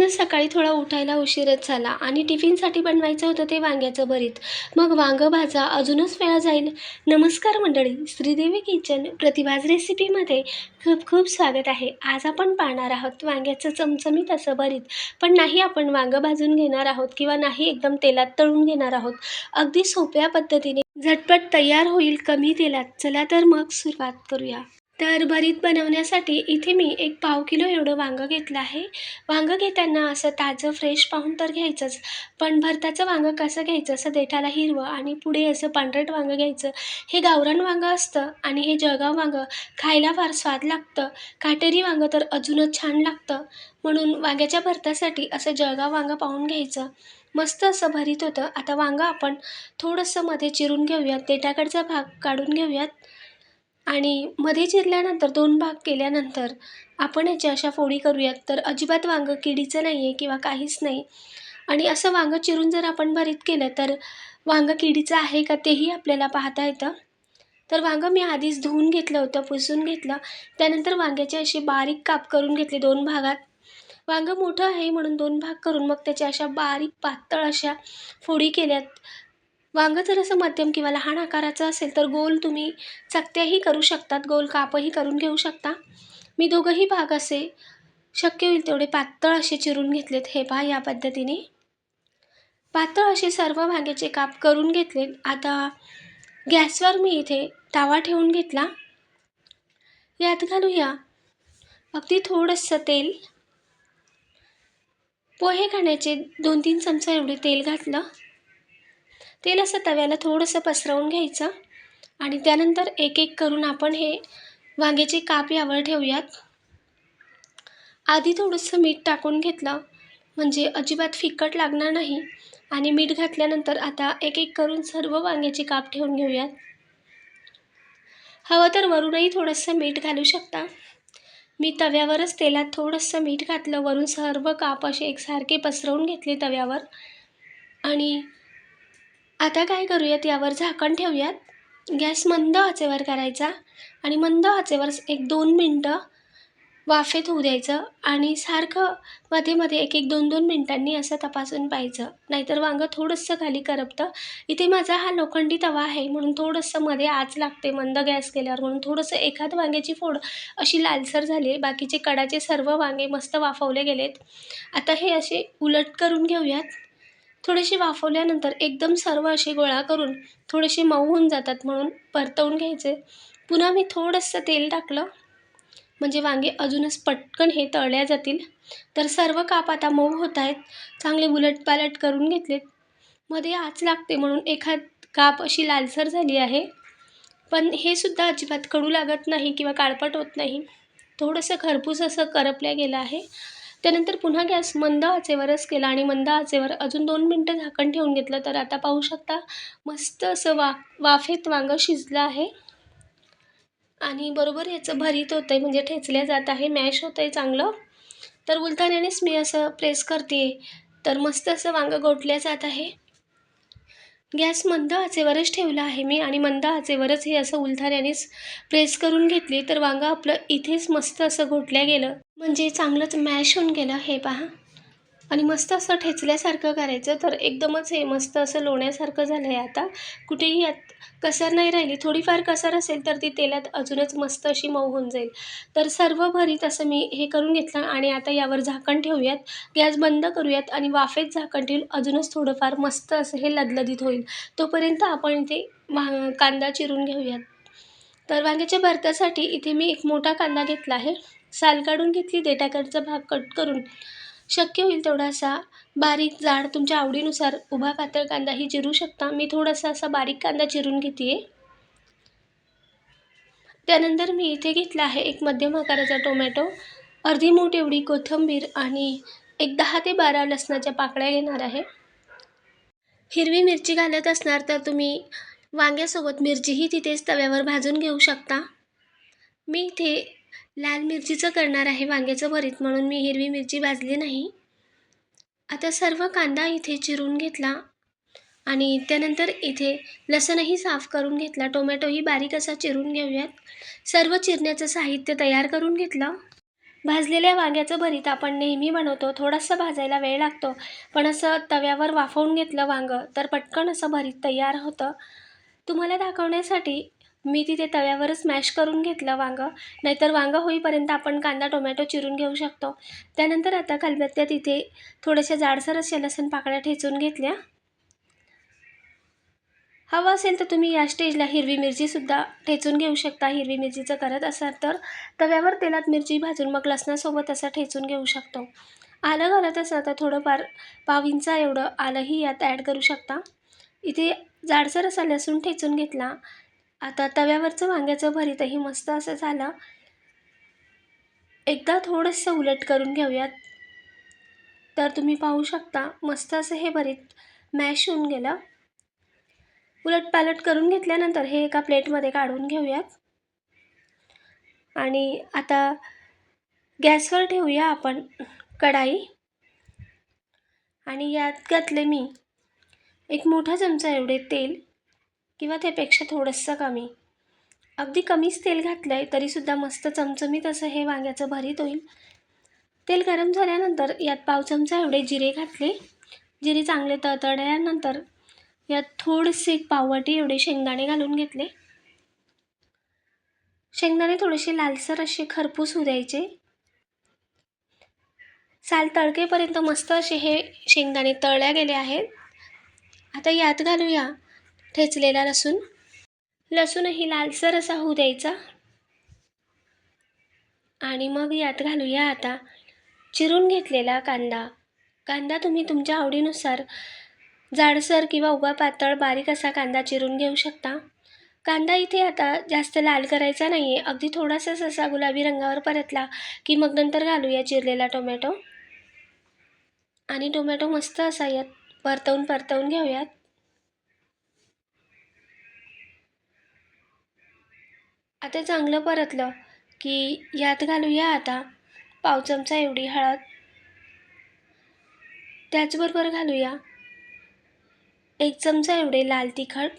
आजच सकाळी थोडा उठायला उशीरच झाला आणि टिफिनसाठी बनवायचं होतं ते वांग्याचं भरीत. मग वांगं भाजा अजूनच वेळा जाईल. नमस्कार मंडळी श्रीदेवी किचन प्रतिभाज रेसिपीमध्ये खूप खूप स्वागत आहे. आज आपण पाहणार आहोत वांग्याचं चमचमीत असं भरीत. पण नाही आपण वांगं भाजून घेणार आहोत किंवा नाही एकदम तेलात तळून घेणार आहोत. अगदी सोप्या पद्धतीने झटपट तयार होईल कमी तेलात. चला तर मग सुरुवात करूया. तर भरीत बनवण्यासाठी इथे मी एक पाव किलो एवढं वांगं घेतलं आहे. वांगं घेताना असं ताजं फ्रेश पाहून तर घ्यायचंच. पण भरताचं वांगं कसं घ्यायचं? असं देठाला हिरवं आणि पुढे असं पांढरट वांगं घ्यायचं. हे गावरान वांगं असतं आणि हे जळगाव वांगं खायला फार स्वाद लागतं. काटेरी वांगं तर अजूनच छान लागतं. म्हणून वांग्याच्या भरतासाठी असं जळगाव वांगं पाहून घ्यायचं. मस्त असं भरीत होतं. आता वांगं आपण थोडंसं मध्ये चिरून घेऊयात. देठाकडचा भाग काढून घेऊयात. आणि मध्ये चिरल्यानंतर दोन भाग केल्यानंतर आपण याच्या अशा फोडी करूयात. तर अजिबात वांगं किडीचं नाही आहे किंवा काहीच नाही. आणि असं वांगं चिरून जर आपण भरीत केलं तर वांगं किडीचं आहे का तेही आपल्याला पाहता येतं. तर वांगं मी आधीच धुवून घेतलं होतं पुसून घेतलं. त्यानंतर वांग्याचे असे बारीक काप करून घेतले दोन भागात. वांगं मोठं आहे म्हणून दोन भाग करून मग त्याच्या अशा बारीक पातळ अशा फोडी केल्यात. वांगं जर असं मध्यम किंवा लहान आकाराचं असेल तर गोल तुम्ही चकत्याही करू शकतात. गोल कापही करून घेऊ शकता. मी दोघंही भाग असे शक्य होईल तेवढे पातळ असे चिरून घेतलेत. हे पहा या पद्धतीने. पातळ असे सर्व वांग्याचे काप करून घेतलेत आता गॅसवर मी इथे तावा ठेवून घेतला. यात घालूया अगदी थोडंसं तेल. पोहे खाण्याचे दोन तीन चमचा एवढे तेल घातलं. तेल असं तव्याला थोडंसं पसरवून घ्यायचं आणि त्यानंतर एक एक करून आपण हे वांग्याचे काप यावर ठेवूयात. आधी थोडंसं मीठ टाकून घेतलं म्हणजे अजिबात फिकट लागणार नाही आणि मीठ घातल्यानंतर आता एक एक करून सर्व वांग्याचे काप ठेवून घेऊयात. हवं तर वरूनही थोडंसं मीठ घालू शकता. मी तव्यावरच तेलात थोडंसं मीठ घातलं वरून सर्व काप असे एकसारखे पसरवून घेतले तव्यावर. आणि आता काय करूयात? यावर झाकण ठेवूयात. गॅस मंद आचेवर करायचा आणि मंद आचेवर एक दोन मिनटं वाफेत होऊ द्यायचं आणि सारखं मध्ये मध्ये एक एक दोन दोन मिनटांनी असं तपासून पाहायचं. नाहीतर वांगं थोडंसं खाली करपतं. इथे माझा हा लोखंडी तवा आहे म्हणून थोडंसं मध्ये आच लागते मंद गॅस केल्यावर म्हणून थोडंसं एखाद वांग्याची फोड अशी लालसर झाली. आहे बाकीचे कडाचे सर्व वांगे मस्त वाफवले गेलेत. आता हे असे उलट करून घेऊयात. थोडेसे वाफवल्यानंतर एकदम सर्व असे गोळा करून थोडेसे मऊ होऊन जातात म्हणून परतवून घ्यायचे. पुन्हा मी थोडंसं तेल टाकलं. म्हणजे वांगे अजूनच पटकन हे तळल्या जातील. तर सर्व काप आता मऊ होत आहेत. चांगले उलटपालट करून घेतलेत. मध्ये आच लागते म्हणून एखाद काप अशी लालसर झाली आहे. पण हे सुद्धा अजिबात कडू लागत नाही किंवा काळपट होत नाही. थोडंसं खरपूस असं करपल्या गेलं आहे. त्यानंतर पुन्हा गॅस मंद आचेवरच केला आणि मंद आचेवर अजून दोन मिनटं झाकण ठेवून घेतलं. तर आता पाहू शकता मस्त असं वा वाफेत वांगं शिजलं आहे. आणि बरोबर याचं भरीत होतं आहे म्हणजे ठेचल्या जात आहे मॅश होतं आहे चांगलं. तर उलथाण्यानेच मी असं प्रेस करते तर मस्त असं वांगं गोठल्या जात आहे. गॅस मंद आचेवरच ठेवला आहे मी आणि मंद आचेवरच हे असं उलथाण्यानेच प्रेस करून घेतली तर वांगं आपलं इथेच मस्त असं घोटल्या गेलं. म्हणजे चांगलंच मॅश होऊन गेलं. हे पहा. आणि मस्त असं ठेचल्यासारखं करायचं. तर एकदमच हे मस्त असं लोण्यासारखं झालं आहे आता. कुठेही आत कसर नाही राहिली. थोडीफार कसर असेल तर ती तेलात अजूनच मस्त अशी मऊ होऊन जाईल. तर सर्व भरीत असं मी हे करून घेतलं आणि आता यावर झाकण ठेवूयात. गॅस बंद करूयात आणि वाफेत झाकण ठेवून अजूनच थोडंफार मस्त असं हे लदलदीत होईल. तोपर्यंत आपण इथे वा कांदा चिरून घेऊयात. तर वांग्याच्या भरतासाठी इथे मी एक मोठा कांदा घेतला आहे. साल काढून घेतली देठाकडचा भाग कट करून. शक्य होईल तेवढासा बारीक जाड तुमच्या आवडीनुसार उभा पातळ कांदाही चिरू शकता. मी थोडासा असा बारीक कांदा चिरून घेते आहे त्यानंतर मी इथे घेतला आहे एक मध्यम आकाराचा टोमॅटो. अर्धी मूठ एवढी कोथिंबीर आणि एक दहा ते बारा लसणाच्या पाकळ्या घेणार आहे. हिरवी मिरची घालत असणार तर तुम्ही वांग्यासोबत मिरचीही तिथेच तव्यावर भाजून घेऊ शकता. मी इथे लाल मिरचीचं करणार आहे वांग्याचं भरीत म्हणून मी हिरवी मिरची भाजली नाही. आता सर्व कांदा इथे चिरून घेतला आणि त्यानंतर इथे लसणही साफ करून घेतला. टोमॅटोही बारीक असा चिरून घेऊयात. सर्व चिरण्याचं साहित्य तयार करून घेतलं. भाजलेल्या वांग्याचं भरीत आपण नेहमी बनवतो. थोडंसं भाजायला वेळ लागतो. पण असं तव्यावर वाफवून घेतलं वांगं तर पटकन असं भरीत तयार होतं. तुम्हाला दाखवण्यासाठी मी तिथे तव्यावरच स्मॅश करून घेतलं वांगं. नाहीतर वांगं होईपर्यंत आपण कांदा टोमॅटो चिरून घेऊ शकतो. त्यानंतर आता खलबत्त्या तिथे थोड्याशा जाडसर अशा लसूण पाकळ्या ठेचून घेतल्या. हवं असेल तर तुम्ही या स्टेजला हिरवी मिरचीसुद्धा ठेचून घेऊ शकता. हिरवी मिरचीचं करत असाल तर तव्यावर तेलात मिरची भाजून मग लसणासोबत असं ठेचून घेऊ शकतो. आलं घालत असाल तर थोडंफार पाव इंचा एवढं आलंही यात ॲड करू शकता. इथे जाडसर असा लसूण ठेचून घेतला. आता तव्यावरचं वांग्याचं भरीतही मस्त असं झालं. एकदा थोडंसं उलट करून घेऊयात. तर तुम्ही पाहू शकता मस्त असं हे भरीत मॅश होऊन गेलं. उलट पालट करून घेतल्यानंतर हे एका प्लेटमध्ये काढून घेऊयात. आणि आता गॅसवर ठेवूया आपण कढाई. आणि यात घातले मी एक मोठा चमचा एवढे तेल. किंवा त्यापेक्षा थोडंसं कमी. अगदी कमीच तेल घातलं आहे तरीसुद्धा मस्त चमचमीत असं हे वांग्याचं भरीत होईल. तेल गरम झाल्यानंतर यात पाव चमचा एवढे जिरे घातले. जिरे चांगले तळतळल्यानंतर यात थोडेसे पाववाटी एवढे शेंगदाणे घालून घेतले. शेंगदाणे थोडेसे लालसर असे खरपूस होऊ द्यायचे. साल तळकेपर्यंत मस्त असे हे शेंगदाणे तळल्या गेले आहेत. आता यात घालूया ठेचलेला लसूण. लसूणही लालसर असा होऊ द्यायचा. आणि मग यात घालूया आता चिरून घेतलेला कांदा. कांदा तुम्ही तुमच्या आवडीनुसार जाडसर किंवा उगा पातळ बारीक असा कांदा चिरून घेऊ शकता. कांदा इथे आता जास्त लाल करायचा नाही आहे अगदी थोडासाच असा गुलाबी रंगावर परतला की मग नंतर घालूया चिरलेला टोमॅटो. आणि टोमॅटो मस्त असा यात परतवून परतवून घेऊयात. आता चांगलं परतलं की यात घालूया आता. पाव चमचा एवढी हळद. त्याचबरोबर घालूया. एक चमचा एवढे लाल तिखट.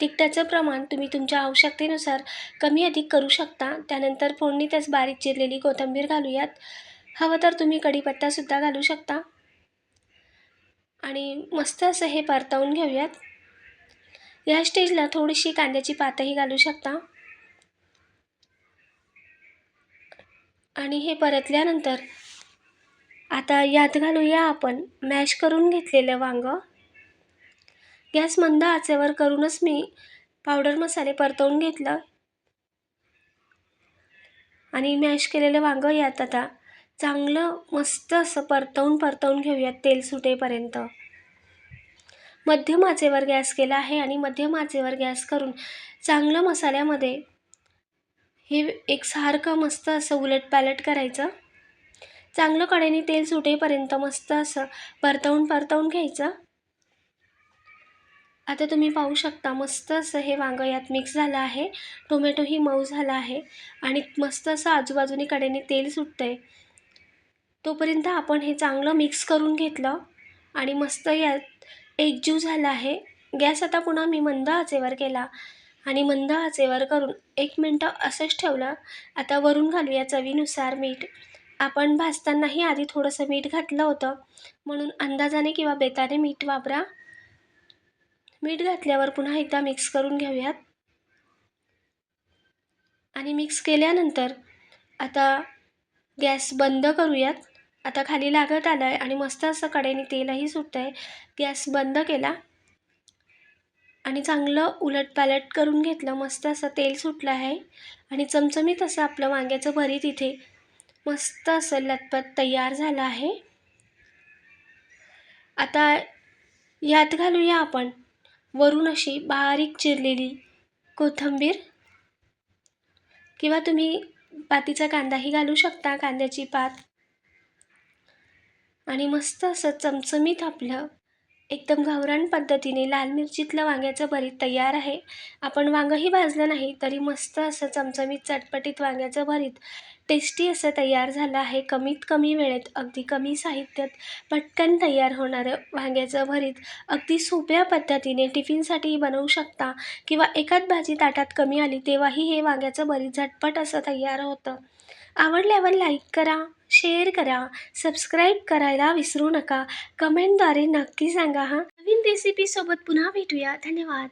तिखटाचं प्रमाण तुम्ही तुमच्या आवश्यकतेनुसार कमी अधिक करू शकता. त्यानंतर फोडणीतच बारीक चिरलेली कोथिंबीर घालूयात. हवं तर तुम्ही कढीपत्तासुद्धा घालू शकता. आणि मस्त असं हे परतवून घेऊयात. या स्टेजला थोडीशी कांद्याची पातही घालू शकता. आणि हे परतल्यानंतर आता यात घालूया आपण मॅश करून घेतलेलं वांगं. गॅस मंद आचेवर करूनच मी पावडर मसाले परतवून घेतलं. आणि मॅश केलेलं वांगं यात आता चांगलं मस्त असं परतवून परतवून घेऊयात तेल सुटेपर्यंत. मध्यम आचेवर गॅस केला आहे आणि मध्यम आचेवर गॅस करून चांगलं मसाल्यामध्ये हे एक सारखं मस्त असं उलट पालट करायचं. चांगलं कडेने तेल सुटेपर्यंत मस्त असं परतवून परतवून घ्यायचं. आता तुम्ही पाहू शकता मस्त असं हे वांगं यात मिक्स झालं आहे. टोमॅटोही मऊ झाला आहे आणि मस्त असं आजूबाजूने कडेने तेल सुटतं आहे तोपर्यंत आपण हे चांगलं मिक्स करून घेतलं आणि मस्त यात एकजीव झाला आहे. गॅस आता पुन्हा मी मंद आचेवर केला. आणि मंद आचेवर करून एक मिनटं असंच ठेवलं. आता वरून घालूया चवीनुसार मीठ. आपण भाजतानाही आधी थोडंसं मीठ घातलं होतं. म्हणून अंदाजाने किंवा बेताने मीठ वापरा. मीठ घातल्यावर पुन्हा एकदा मिक्स करून घेऊयात. आणि मिक्स केल्यानंतर आता गॅस बंद करूयात. आता खाली लागत आलं आहे आणि मस्त असं कडेने तेलही सुटतं आहे गॅस बंद केला. आणि चांगलं उलटपालट करून घेतलं. मस्त असं तेल सुटलं आहे. आणि चमचमीत असं आपलं वांग्याचं भरीत इथे मस्त असं लतपत तयार झालं आहे. आता यात घालूया आपण वरून अशी बारीक चिरलेली कोथिंबीर. किंवा तुम्ही पातीचा कांदाही घालू शकता कांद्याची पात. आणि मस्त असं चमचमीत आपलं एकदम गावरान पद्धतीने लाल मिरचीतलं वांग्याचं भरीत तयार आहे. आपण वांगंही भाजलं नाही तरी मस्त असं चमचमीत चटपटीत वांग्याचं भरीत टेस्टी असं तयार झालं आहे. कमीत कमी वेळेत अगदी कमी साहित्यात पटकन तयार होणारं वांग्याचं भरीत अगदी सोप्या पद्धतीने टिफिनसाठी बनवू शकता किंवा एकाच भाजी ताटात कमी आली तेव्हाही हे वांग्याचं भरीत झटपट असं तयार होतं. आवडल्यावर लाईक करा. शेअर करा सबस्क्राईब करायला विसरू नका. कमेंटद्वारे नक्की सांगा हां. नवीन रेसिपीसोबत पुन्हा भेटूया. धन्यवाद.